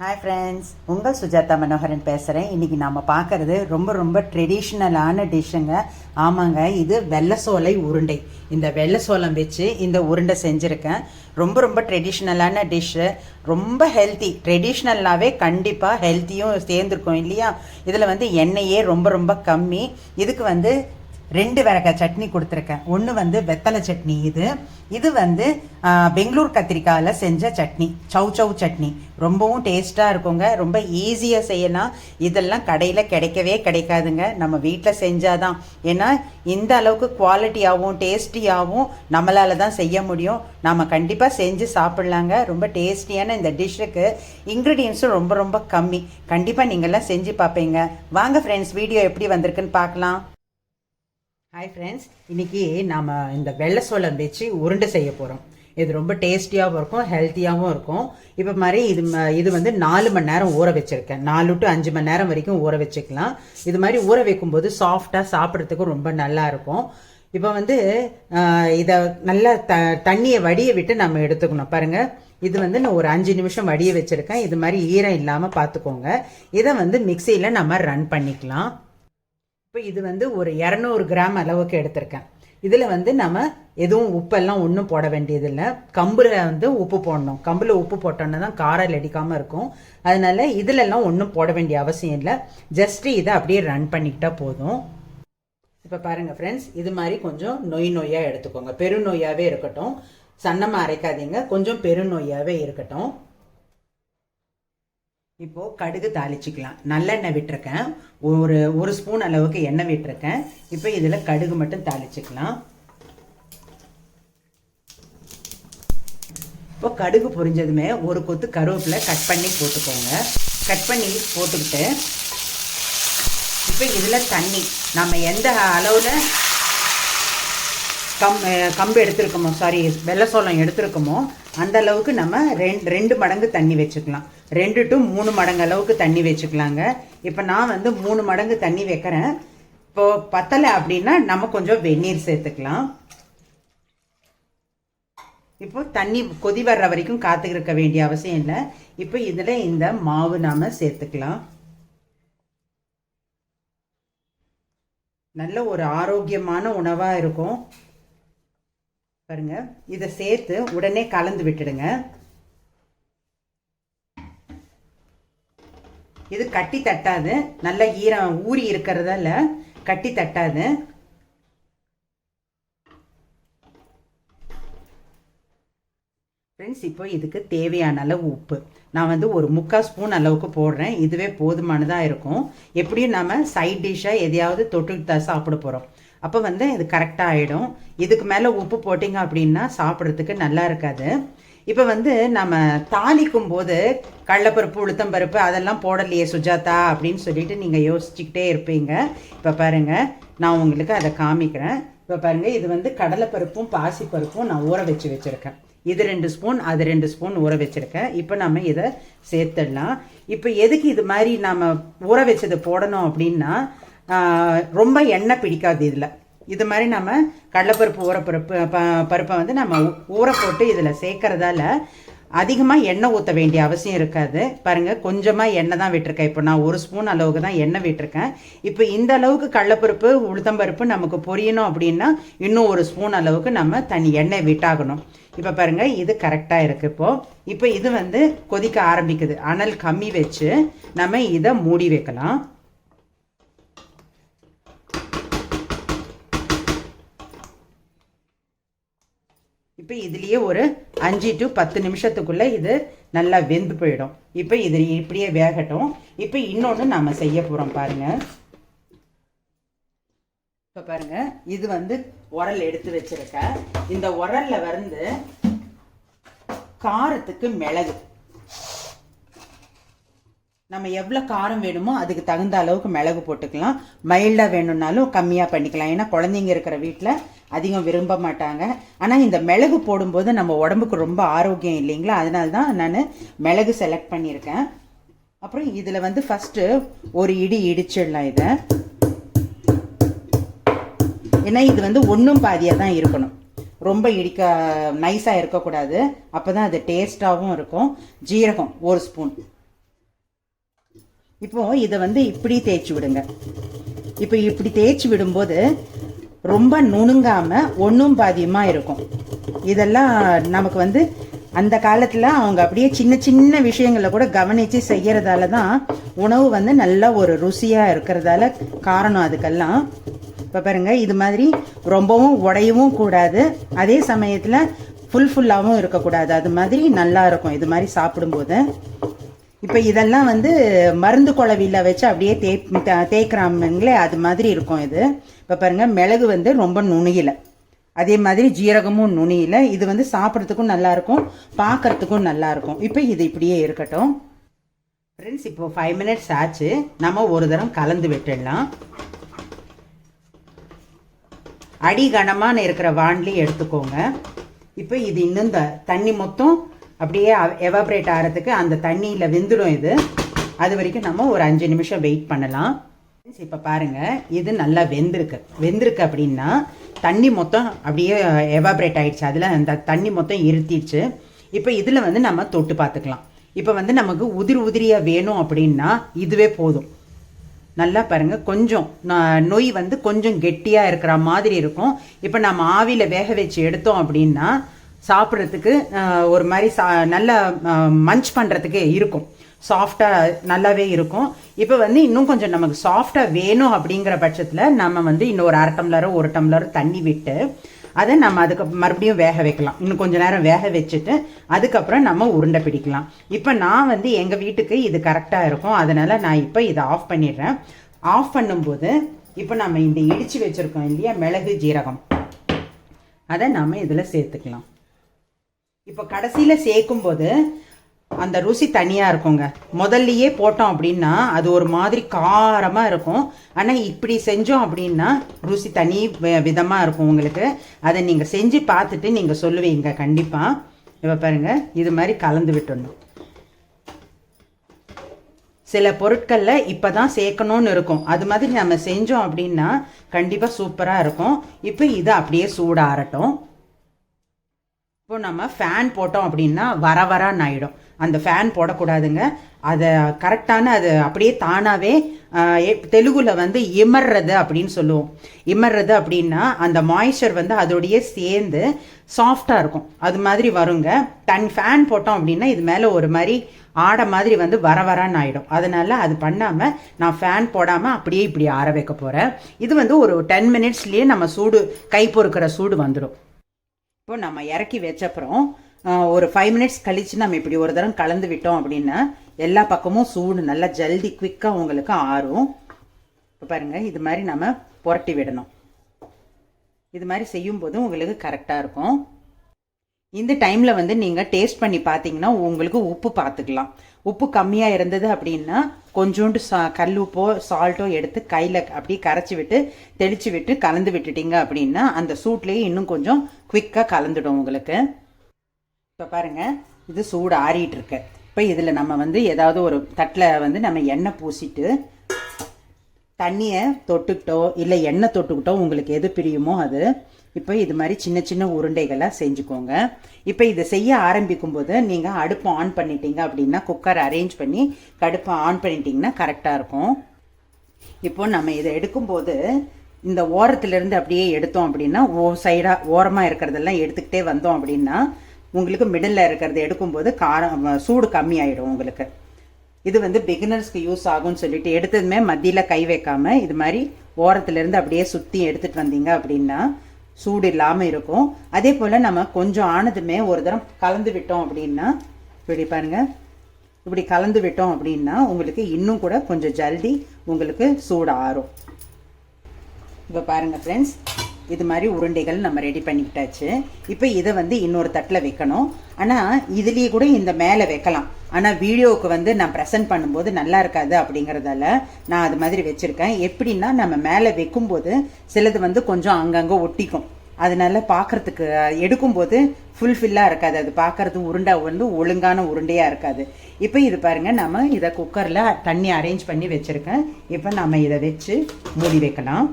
Hi friends உங்கள் சுஜாதா மனோகரன் பேசுகிறேன் இன்றைக்கி நாம் பார்க்குறது ரொம்ப ரொம்ப ட்ரெடிஷ்னலான டிஷ்ஷுங்க ஆமாங்க இது வெள்ளை சோலை உருண்டை. இந்த வெள்ளை சோளம் வச்சு இந்த உருண்டை செஞ்சுருக்கேன். ரொம்ப ரொம்ப ட்ரெடிஷ்னலான டிஷ்ஷு ரொம்ப ஹெல்த்தி ட்ரெடிஷ்னல்னாவே கண்டிப்பாக ஹெல்த்தியும் சேர்ந்துருக்கும் இல்லையா? இதில் வந்து எண்ணெயே ரொம்ப ரொம்ப கம்மி. இதுக்கு வந்து ரெண்டு வகை சட்னி கொடுத்துருக்கேன். ஒன்று வந்து வெத்தலை சட்னி இது. இது வந்து பெங்களூர் கத்திரிக்காயில் செஞ்ச சட்னி. சௌ சௌ சட்னி. ரொம்பவும் டேஸ்ட்டாக இருக்குங்க. ரொம்ப ஈஸியாக செய்யலாம் இதெல்லாம் கடையில் கிடைக்கவே கிடைக்காதுங்க. நம்ம வீட்டில் செஞ்சால் தான் ஏன்னா இந்த அளவுக்கு குவாலிட்டியாகவும் டேஸ்டியாகவும் நம்மளால தான் செய்ய முடியும். நம்ம கண்டிப்பாக செஞ்சு சாப்பிட்லாங்க. ரொம்ப டேஸ்டியான இந்த டிஷ்ஷுக்கு இன்க்ரீடியன்ஸும் ரொம்ப ரொம்ப கம்மி. கண்டிப்பாக நீங்கள்லாம் செஞ்சு பார்ப்பீங்க. வாங்க ஃப்ரெண்ட்ஸ் வீடியோ எப்படி வந்திருக்குன்னு பார்க்கலாம். ஹாய் ஃப்ரெண்ட்ஸ் இன்றைக்கி நாம் இந்த வெள்ளை சோளம் வச்சு உருண்டை செய்ய போகிறோம் இது ரொம்ப டேஸ்டியாகவும் இருக்கும் ஹெல்த்தியாகவும் இருக்கும். இப்போ மாதிரி இது ம- இது வந்து நாலு மணி நேரம் ஊற வச்சுருக்கேன். நாலு டு அஞ்சு மணி நேரம் வரைக்கும் ஊற வச்சுக்கலாம். இது மாதிரி ஊற வைக்கும்போது சாஃப்டாக சாப்பிட்றதுக்கு ரொம்ப நல்லா இருக்கும். இப்போ வந்து இதை நல்லா த தண்ணியை வடிய விட்டு நம்ம எடுத்துக்கணும். பாருங்கள் இது வந்து நான் ஒரு அஞ்சு நிமிஷம் வடிய வச்சுருக்கேன். இது மாதிரி ஈரம் இல்லாமல் பார்த்துக்கோங்க இதை வந்து மிக்சியில் நம்ம ரன் பண்ணிக்கலாம். இப்போ இது வந்து ஒரு இரநூறு கிராம் அளவுக்கு எடுத்திருக்கேன். இதில் வந்து நம்ம எதுவும் உப்பெல்லாம் ஒன்றும் போட வேண்டியதில்லை. கம்பில் வந்து உப்பு போடணும். கம்பில் உப்பு போட்டோன்னா தான் காரம் அடிக்காமல் இருக்கும். அதனால இதிலெல்லாம் ஒன்றும் போட வேண்டிய அவசியம் இல்லை. ஜஸ்ட்டு இதை அப்படியே ரன் பண்ணிக்கிட்டா போதும். இப்போ பாருங்கள் ஃப்ரெண்ட்ஸ் இது மாதிரி கொஞ்சம் நொய் நொய்யாக எடுத்துக்கோங்க. பெருநொய்யாகவே இருக்கட்டும். சன்னமாக அரைக்காதீங்க. கொஞ்சம் பெருநொய்யாகவே இருக்கட்டும். இப்போது கடுகு தாளிச்சிக்கலாம். நல்லெண்ணெய் விட்டிருக்கேன். ஒரு ஒரு ஸ்பூன் அளவுக்கு எண்ணெய் விட்டிருக்கேன். இப்போ இதில் கடுகு மட்டும் தாளிச்சிக்கலாம். இப்போ கடுகு பொரிஞ்சதுமே ஒரு கொத்து கருவேப்பிலை கட் பண்ணி போட்டுக்கோங்க. கட் பண்ணி போட்டுக்கிட்டு இப்போ இதில் தண்ணி. நம்ம எந்த அளவில் கம் கம்பு எடுத்திருக்கோமோ சாரி வெள்ளை சோளம் எடுத்திருக்கோமோ அந்த அளவுக்கு நம்ம ரெண்டு ரெண்டு மடங்கு தண்ணி வச்சுக்கலாம். ரெண்டு டு மூணு மடங்கு அளவுக்கு தண்ணி வச்சுக்கலாங்க. இப்போ நான் வந்து மூணு மடங்கு தண்ணி வைக்கிறேன். இப்போ பத்தலை அப்படின்னா நம்ம கொஞ்சம் வெந்நீர் சேர்த்துக்கலாம். இப்போ தண்ணி கொதி வர்ற வரைக்கும் காத்துக்கிருக்க வேண்டிய அவசியம் இல்லை. இப்போ இதில் இந்த மாவு நாம சேர்த்துக்கலாம். நல்ல ஒரு ஆரோக்கியமான உணவாக இருக்கும். பாருங்க இதை சேர்த்து உடனே கலந்து விட்டுடுங்க. இது கட்டி தட்டாது. நல்ல ஈரம் ஊறி இருக்கிறதால கட்டி தட்டாது. ஃப்ரெண்ட்ஸ் இப்போ இதுக்கு தேவையான அளவு உப்பு. நான் வந்து ஒரு முக்கால் ஸ்பூன் அளவுக்கு போடுறேன். இதுவே போதுமானதாக இருக்கும். எப்படியும் நம்ம சைட் டிஷ்ஷாக எதையாவது தொட்டுக்கிட்டு தான் சாப்பிட போகிறோம் அப்போ வந்து இது கரெக்டாக ஆகிடும் இதுக்கு மேலே உப்பு போட்டிங்க அப்படின்னா சாப்பிட்றதுக்கு நல்லா இருக்காது. இப்போ வந்து நம்ம தாளிக்கும் போது கடலப்பருப்பு உளுத்தம்பருப்பு அதெல்லாம் போடலையே சுஜாதா அப்படின்னு சொல்லிட்டு நீங்கள் யோசிச்சுக்கிட்டே இருப்பீங்க. இப்போ பாருங்கள் நான் உங்களுக்கு அதை காமிக்கிறேன். இப்போ பாருங்கள் இது வந்து கடலைப்பருப்பும் பாசிப்பருப்பும் நான் ஊற வச்சு வச்சுருக்கேன். இது ரெண்டு ஸ்பூன் அது ரெண்டு ஸ்பூன் ஊற வச்சுருக்கேன். இப்போ நம்ம இதை சேர்த்துடலாம். இப்போ எதுக்கு இது மாதிரி நம்ம ஊற வச்சது போடணும் அப்படின்னா ரொம்ப எண்ணெய் பிடிக்காது இதில். இது மாதிரி நம்ம கடலைப்பருப்பு ஊறப்பருப்பு ப பருப்பை வந்து நம்ம ஊற போட்டு இதில் சேர்க்கறதால அதிகமாக எண்ணெய் ஊற்ற வேண்டிய அவசியம் இருக்காது. பாருங்கள் கொஞ்சமாக எண்ணெய் தான் விட்டிருக்கேன். இப்போ நான் ஒரு ஸ்பூன் அளவுக்கு தான் எண்ணெய் விட்டிருக்கேன். இப்போ இந்த அளவுக்கு கடலைப்பருப்பு உளுத்தம்பருப்பு நமக்கு பொரியணும் அப்படின்னா இன்னும் ஒரு ஸ்பூன் அளவுக்கு நம்ம தனி எண்ணெய் விட்டாகணும். இப்போ பாருங்கள் இது கரெக்டாக இருக்குது இப்போது இப்போ இது வந்து கொதிக்க ஆரம்பிக்குது. அனல் கம்மி வச்சு நம்ம இதை மூடி வைக்கலாம். இப்போ இதுலேயே ஒரு அஞ்சு டு பத்து நிமிஷத்துக்குள்ளே இது நல்லா வெந்து போயிடும். இப்போ இது இப்படியே வேகட்டும். இப்போ இன்னொன்று நாம் செய்ய போகிறோம் பாருங்கள் இப்போ பாருங்க இது வந்து உரல் எடுத்து வச்சிருக்க. இந்த உரல்ல வந்து காரத்துக்கு மிளகு. நம்ம எவ்வளோ காரம் வேணுமோ அதுக்கு தகுந்த அளவுக்கு மிளகு போட்டுக்கலாம். மைல்டாக வேணும்னாலும் கம்மியாக பண்ணிக்கலாம். ஏன்னா குழந்தைங்க இருக்கிற வீட்டில் அதிகம் விரும்ப மாட்டாங்க. ஆனால் இந்த மிளகு போடும்போது நம்ம உடம்புக்கு ரொம்ப ஆரோக்கியம் இல்லைங்களா? அதனால தான் நான் மிளகு செலக்ட் பண்ணியிருக்கேன். அப்புறம் இதில் வந்து ஃபஸ்ட்டு ஒரு இடி இடிச்சிடலாம் இதை. ஏன்னா இது வந்து ஒன்றும் பாதியாக தான் இருக்கணும். ரொம்ப இடிக்க நைஸாக இருக்கக்கூடாது. அப்போ தான் அது டேஸ்ட்டாகவும் இருக்கும். ஜீரகம் ஒரு ஸ்பூன் இப்போது இதை வந்து இப்படி தேய்ச்சி விடுங்க. இப்போ இப்படி தேய்ச்சி விடும்போது ரொம்ப நுணுங்காமல் ஒன்றும் பாதியமாக இருக்கும். இதெல்லாம் நமக்கு வந்து அந்த காலத்தில் அவங்க அப்படியே சின்ன சின்ன விஷயங்களை கூட கவனிச்சு செய்கிறதால தான் உணவு வந்து நல்ல ஒரு ருசியாக இருக்கிறதால காரணம் அதுக்கெல்லாம். இப்போ பாருங்க இது மாதிரி ரொம்பவும் உடையவும் கூடாது. அதே சமயத்தில் ஃபுல் ஃபுல்லாகவும் இருக்கக்கூடாது. அது மாதிரி நல்லா இருக்கும். இது மாதிரி சாப்பிடும்போது. இப்போ இதெல்லாம் வந்து மருந்து குழவியில் வச்சு அப்படியே தே தேய்க்கிறாங்களே அது மாதிரி இருக்கும் இது. இப்போ பாருங்க மிளகு வந்து ரொம்ப நுணியில அதே மாதிரி ஜீரகமும் நுனியில. இது வந்து சாப்பிட்றதுக்கும் நல்லா இருக்கும் பார்க்கறதுக்கும் நல்லா இருக்கும் இப்போ இது இப்படியே இருக்கட்டும். ஃப்ரெண்ட்ஸ் இப்போ ஃபைவ் மினிட்ஸ் ஆச்சு. நம்ம ஒரு தரம் கலந்து விட்டுடலாம். அடி கனமான இருக்கிற வாண்லி எடுத்துக்கோங்க. இப்போ இது இன்னும் த தண்ணி மொத்தம் அப்படியே எவாப்ரேட் ஆகிறதுக்கு அந்த தண்ணியில் வெந்துடும் இது. அது வரைக்கும் நம்ம ஒரு அஞ்சு நிமிஷம் வெயிட் பண்ணலாம். இப்போ பாருங்கள் இது நல்லா வெந்திருக்கு. வெந்திருக்கு அப்படின்னா தண்ணி மொத்தம் அப்படியே எவாப்ரேட் ஆகிடுச்சு அதில் அந்த தண்ணி மொத்தம் இருத்திடுச்சு இப்போ இதில் வந்து நம்ம தொட்டு பார்த்துக்கலாம். இப்போ வந்து நமக்கு உதிரி உதிரியாக வேணும் அப்படின்னா இதுவே போதும். நல்லா பாருங்க கொஞ்சம் நொய் வந்து கொஞ்சம் கெட்டியாக இருக்கிற மாதிரி இருக்கும். இப்போ நம்ம ஆவியில் வேக வச்சு எடுத்தோம் அப்படின்னா சாப்பிட்றதுக்கு ஒரு மாதிரி சா நல்லா மஞ்ச் பண்ணுறதுக்கு இருக்கும். சாஃப்டாக நல்லாவே இருக்கும். இப்போ வந்து இன்னும் கொஞ்சம் நமக்கு சாஃப்டாக வேணும் அப்படிங்கிற பட்சத்தில் நம்ம வந்து இன்னும் ஒரு அரை டம்ளரோ ஒரு டம்ளரோ தண்ணி விட்டு அதை நம்ம அதுக்கு மறுபடியும் வேக வைக்கலாம். இன்னும் கொஞ்சம் நேரம் வேக வச்சுட்டு அதுக்கப்புறம் நம்ம உருண்டை பிடிக்கலாம். இப்போ நான் வந்து எங்கள் வீட்டுக்கு இது கரெக்டாக இருக்கும். அதனால் நான் இப்போ இதை ஆஃப் பண்ணிடுறேன். ஆஃப் பண்ணும்போது இப்போ நம்ம இந்த இடித்து வச்சுருக்கோம் இல்லையா மிளகு ஜீரகம். அதை நாம் இதில் சேர்த்துக்கலாம். இப்போ கடைசியில் சேர்க்கும்போது அந்த ருசி தனியாக இருக்குங்க. முதல்லையே போட்டோம் அப்படின்னா அது ஒரு மாதிரி காரமாக இருக்கும். ஆனால் இப்படி செஞ்சோம் அப்படின்னா ருசி தனி விதமாக இருக்கும் உங்களுக்கு. அதை நீங்கள் செஞ்சு பார்த்துட்டு நீங்கள் சொல்லுவீங்க கண்டிப்பாக இப்போ பாருங்கள் இது மாதிரி கலந்து விட்டுடணும். சில பொருட்களில் இப்போ தான் சேர்க்கணும்னு இருக்கும். அது மாதிரி நம்ம செஞ்சோம் அப்படின்னா கண்டிப்பாக சூப்பராக இருக்கும். இப்போ இது அப்படியே சூடாகட்டும் இப்போ நம்ம ஃபேன் போட்டோம் அப்படின்னா வர வரான்னு ஆகிடும் அந்த ஃபேன் போடக்கூடாதுங்க. அதை கரெக்டான அது அப்படியே தானாகவே தெலுங்குல வந்து இமர்றது அப்படின்னு சொல்லுவோம். இமர்றது அப்படின்னா அந்த மாய்ஸ்சர் வந்து அதோடையே சேர்ந்து சாஃப்டாக இருக்கும். அது மாதிரி வருங்க. தன் ஃபேன் போட்டோம் அப்படின்னா இது மேலே ஒரு மாதிரி ஆடை மாதிரி வந்து வர வரான்னு ஆகிடும் அதனால அது பண்ணாமல் நான் ஃபேன் போடாமல் அப்படியே இப்படி ஆற வைக்க போகிறேன் இது வந்து ஒரு டென் மினிட்ஸ்லேயே நம்ம சூடு கை பொறுக்கிற சூடு வந்துடும் இப்போ நம்ம இறக்கி வச்சப்புறம் ஒரு ஃபைவ் மினிட்ஸ் கழிச்சு நம்ம இப்படி ஒரு தரம் கலந்து விட்டோம் அப்படின்னா எல்லா பக்கமும் சூடு நல்லா ஜல்தி குவிக்காக உங்களுக்கு ஆறும். இப்போ பாருங்கள் இது மாதிரி நம்ம புரட்டி விடணும். இது மாதிரி செய்யும்போது உங்களுக்கு கரெக்டாக இருக்கும். இந்த டைமில் வந்து நீங்கள் டேஸ்ட் பண்ணி பார்த்தீங்கன்னா உங்களுக்கு உப்பு பார்த்துக்கலாம் உப்பு கம்மியாக இருந்தது அப்படின்னா கொஞ்சோண்டு சா கல் உப்போ சால்ட்டோ எடுத்து கையில் அப்படியே கரைச்சி விட்டு தெளித்து விட்டு கலந்து விட்டுட்டீங்க அப்படின்னா அந்த சூட்லேயே இன்னும் கொஞ்சம் குவிக்காக கலந்துடும் உங்களுக்கு. இப்போ பாருங்க இது சூடு ஆறிட்டு இருக்கு. இப்போ இதில் நம்ம வந்து ஏதாவது ஒரு தட்டில் வந்து நம்ம எண்ணெய் பூசிட்டு தண்ணியை தொட்டுக்கிட்டோ இல்லை எண்ணெய் தொட்டுக்கிட்டோ உங்களுக்கு எது பிரியுமோ அது இப்போ இது மாதிரி சின்ன சின்ன உருண்டைகளாக செஞ்சுக்கோங்க. இப்போ இதை செய்ய ஆரம்பிக்கும் போது நீங்கள் அடுப்பை ஆன் பண்ணிட்டீங்க அப்படின்னா குக்கர் அரேஞ்ச் பண்ணி கடுப்பை ஆன் பண்ணிட்டீங்கன்னா கரெக்டாக இருக்கும். இப்போ நம்ம இதை எடுக்கும்போது இந்த ஓரத்துலேருந்து அப்படியே எடுத்தோம் அப்படின்னா ஓ சைடாக ஓரமாக இருக்கிறதெல்லாம் எடுத்துக்கிட்டே வந்தோம் அப்படின்னா உங்களுக்கு மிடில் இருக்கிறத எடுக்கும்போது காரம் சூடு கம்மியாயிடும் உங்களுக்கு. இது வந்து பிகினர்ஸ்க்கு யூஸ் ஆகும்னு சொல்லிட்டு எடுத்ததுமே மத்தியில் கை வைக்காமல் இது மாதிரி ஓரத்துலேருந்து அப்படியே சுற்றி எடுத்துகிட்டு வந்தீங்க அப்படின்னா சூடு இல்லாமல் இருக்கும். அதே போல் நம்ம கொஞ்சம் ஆனதுமே ஒரு தரம் கலந்து விட்டோம் அப்படின்னா இப்படி பாருங்க. இப்படி கலந்து விட்டோம் அப்படின்னா உங்களுக்கு இன்னும் கூட கொஞ்சம் ஜல்தி உங்களுக்கு சூடு ஆறும் இப்போ பாருங்கள் ஃப்ரெண்ட்ஸ் இது மாதிரி உருண்டைகள் நம்ம ரெடி பண்ணிக்கிட்டாச்சு. இப்போ இதை வந்து இன்னொரு தட்டில் வைக்கணும். ஆனால் இதுலேயே கூட இந்த மேலே வைக்கலாம். ஆனால் வீடியோவுக்கு வந்து நான் ப்ரெசென்ட் பண்ணும்போது நல்லா இருக்காது அப்படிங்கிறதால நான் அது மாதிரி வச்சுருக்கேன். எப்படின்னா நம்ம மேலே வைக்கும்போது சிலது வந்து கொஞ்சம் அங்கங்கே ஒட்டிக்கும். அதனால பார்க்கறதுக்கு எடுக்கும்போது ஃபுல்ஃபில்லாக இருக்காது. அது பார்க்குறது உருண்டை வந்து ஒழுங்கான உருண்டையாக இருக்காது. இப்போ இது பாருங்கள் நம்ம இதை குக்கரில் தண்ணி அரேஞ்ச் பண்ணி வச்சுருக்கேன். இப்போ நம்ம இதை வச்சு மூடி வைக்கலாம்.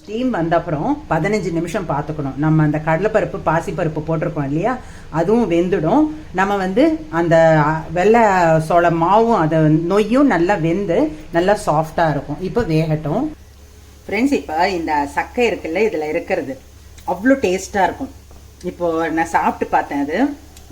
ஸ்டீம் வந்த அப்புறம் பதினஞ்சு நிமிஷம் பார்த்துக்கணும். நம்ம அந்த கடலைப்பருப்பு பாசிப்பருப்பு போட்டிருக்கோம் இல்லையா? அதுவும் வெந்துடும். நம்ம வந்து அந்த வெள்ளை சோள மாவும் அதை நொய்யும் நல்லா வெந்து நல்லா சாஃப்டாக இருக்கும். இப்போ வேகட்டும். ஃப்ரெண்ட்ஸ் இப்போ இந்த சக்கை இருக்குல்ல இதில் இருக்கிறது. அவ்வளோ டேஸ்ட்டாக இருக்கும். இப்போ நான் சாப்பிட்டு பார்த்தேன் அது.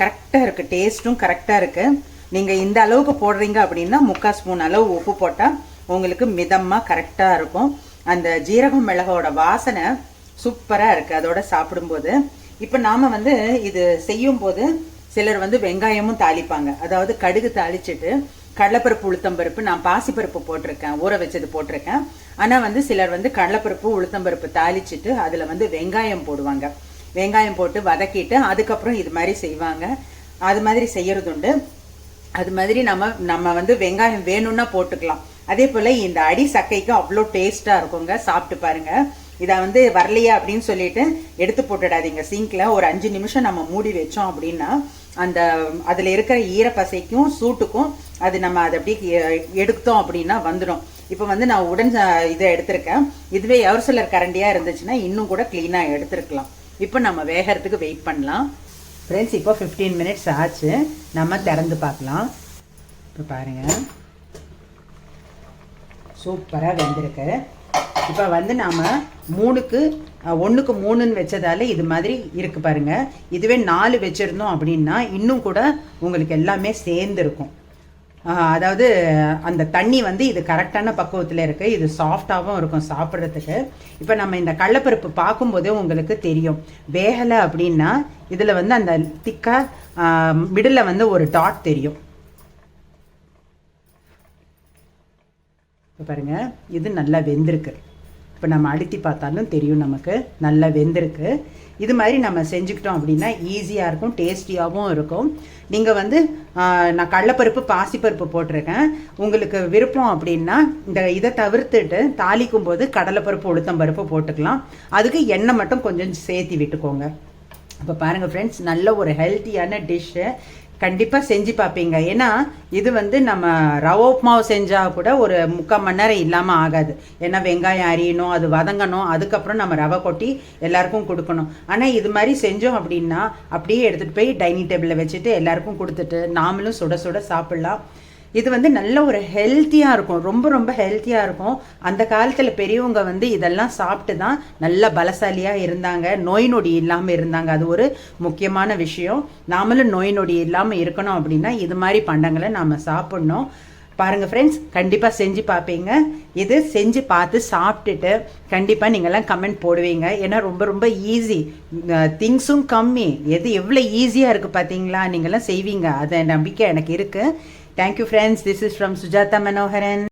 கரெக்டாக இருக்குது டேஸ்ட்டும் கரெக்டாக இருக்குது நீங்கள் இந்த அளவுக்கு போடுறீங்க அப்படின்னா முக்கால் ஸ்பூன் அளவு உப்பு போட்டால் உங்களுக்கு மிதமாக கரெக்டாக இருக்கும். அந்த ஜீரகம் மிளகோட வாசனை சூப்பராக இருக்குது அதோட சாப்பிடும்போது. இப்போ நாம் வந்து இது செய்யும் போது சிலர் வந்து வெங்காயமும் தாளிப்பாங்க. அதாவது கடுகு தாளிச்சிட்டு கடலைப்பருப்பு உளுத்தம்பருப்பு நான் பாசிப்பருப்பு போட்டிருக்கேன் ஊற வச்சது போட்டிருக்கேன். ஆனால் வந்து சிலர் வந்து கடலைப்பருப்பு உளுத்தம்பருப்பு தாளிச்சிட்டு அதில் வந்து வெங்காயம் போடுவாங்க. வெங்காயம் போட்டு வதக்கிட்டு அதுக்கப்புறம் இது மாதிரி செய்வாங்க. அது மாதிரி செய்யறதுண்டு. அது மாதிரி நம்ம நம்ம வந்து வெங்காயம் வேணும்னா போட்டுக்கலாம். அதே போல் இந்த அடி சக்கைக்கும் அவ்வளோ டேஸ்ட்டாக இருக்குங்க. சாப்பிட்டு பாருங்க. இதை வந்து வரலையா அப்படின்னு சொல்லிட்டு எடுத்து போட்டுடாதீங்க. சிங்க்ல ஒரு அஞ்சு நிமிஷம் நம்ம மூடி வச்சோம் அப்படின்னா அந்த அதில் இருக்கிற ஈரப்பசைக்கும் சூட்டுக்கும் அது நம்ம அதை அப்படியே எடுத்தோம் அப்படின்னா வந்துடும் இப்போ வந்து நான் உடன் இதை எடுத்திருக்கேன். இதுவே எவர் சிலர் கரண்டியாக இருந்துச்சுன்னா இன்னும் கூட க்ளீனாக எடுத்துருக்கலாம். இப்போ நம்ம வேகறதுக்கு வெயிட் பண்ணலாம். ஃப்ரெண்ட்ஸ் இப்போ ஃபிஃப்டீன் மினிட்ஸ் ஆச்சு. நம்ம திறந்து பார்க்கலாம். இப்போ பாருங்கள் சூப்பராக வெந்திருக்கு. இப்போ வந்து நாம் மூணுக்கு ஒன்றுக்கு மூணுன்னு வச்சதால இது மாதிரி இருக்கு பாருங்க. இதுவே நாலு வச்சுருந்தோம் அப்படின்னா இன்னும் கூட உங்களுக்கு எல்லாமே சேர்ந்துருக்கும். அதாவது அந்த தண்ணி வந்து இது கரெக்டான பக்குவத்தில் இருக்குது இது சாஃப்டாகவும் இருக்கும் சாப்பிட்றதுக்கு. இப்போ நம்ம இந்த கடலப்பருப்பு பார்க்கும்போதே உங்களுக்கு தெரியும். வேகலை அப்படின்னா இதில் வந்து அந்த திக்காக மிடில் வந்து ஒரு டாட் தெரியும். இப்போ பாருங்கள் இது நல்லா வெந்திருக்கு. இப்போ நம்ம அழுத்தி பார்த்தாலும் தெரியும் நமக்கு நல்லா வெந்திருக்கு. இது மாதிரி நம்ம செஞ்சுக்கிட்டோம் அப்படின்னா ஈஸியாக இருக்கும் டேஸ்டியாகவும் இருக்கும். நீங்கள் வந்து நான் கடலப்பருப்பு பாசிப்பருப்பு போட்டிருக்கேன். உங்களுக்கு விருப்பம் அப்படின்னா இந்த இதை தவிர்த்துட்டு தாளிக்கும் போது கடலைப்பருப்பு உளுத்தம்பருப்பு போட்டுக்கலாம். அதுக்கு எண்ணெய் மட்டும் கொஞ்சம் சேர்த்தி விட்டுக்கோங்க. இப்போ பாருங்கள் ஃப்ரெண்ட்ஸ் நல்ல ஒரு ஹெல்த்தியான டிஷ்ஷு கண்டிப்பாக செஞ்சு பார்ப்பீங்க. ஏன்னா இது வந்து நம்ம ரவா உப்புமாவு செஞ்சால் கூட ஒரு முக்கால் மணி நேரம் இல்லாமல் ஆகாது. ஏன்னா வெங்காயம் அரியணும் அது வதங்கணும் அதுக்கப்புறம் நம்ம ரவை கொட்டி எல்லாருக்கும் கொடுக்கணும். ஆனால் இது மாதிரி செஞ்சோம் அப்படின்னா அப்படியே எடுத்துகிட்டு போய் டைனிங் டேபிளில் வச்சுட்டு எல்லாருக்கும் கொடுத்துட்டு நாமளும் சுட சுட சாப்பிட்லாம். இது வந்து நல்ல ஒரு ஹெல்த்தியாக இருக்கும். ரொம்ப ரொம்ப ஹெல்த்தியாக இருக்கும். அந்த காலத்தில் பெரியவங்க வந்து இதெல்லாம் சாப்பிட்டு தான் நல்லா பலசாலியாக இருந்தாங்க. நோய் நொடி இல்லாமல் இருந்தாங்க. அது ஒரு முக்கியமான விஷயம். நாமளும் நோய் நொடி இல்லாமல் இருக்கணும் அப்படின்னா இது மாதிரி பண்டங்களை நாம் சாப்பிட்ணும். பாருங்கள் ஃப்ரெண்ட்ஸ் கண்டிப்பாக செஞ்சு பார்ப்பீங்க. இது செஞ்சு பார்த்து சாப்பிட்டுட்டு கண்டிப்பாக நீங்கள்லாம் கமெண்ட் போடுவீங்க. ஏன்னா ரொம்ப ரொம்ப ஈஸி திங்ஸும் கம்மி. எது எவ்வளோ ஈஸியாக இருக்குது பார்த்தீங்களா? நீங்கள்லாம் செய்வீங்க. அதை நம்பிக்கை எனக்கு இருக்குது Thank you friends. This is from Sujata Manoharan.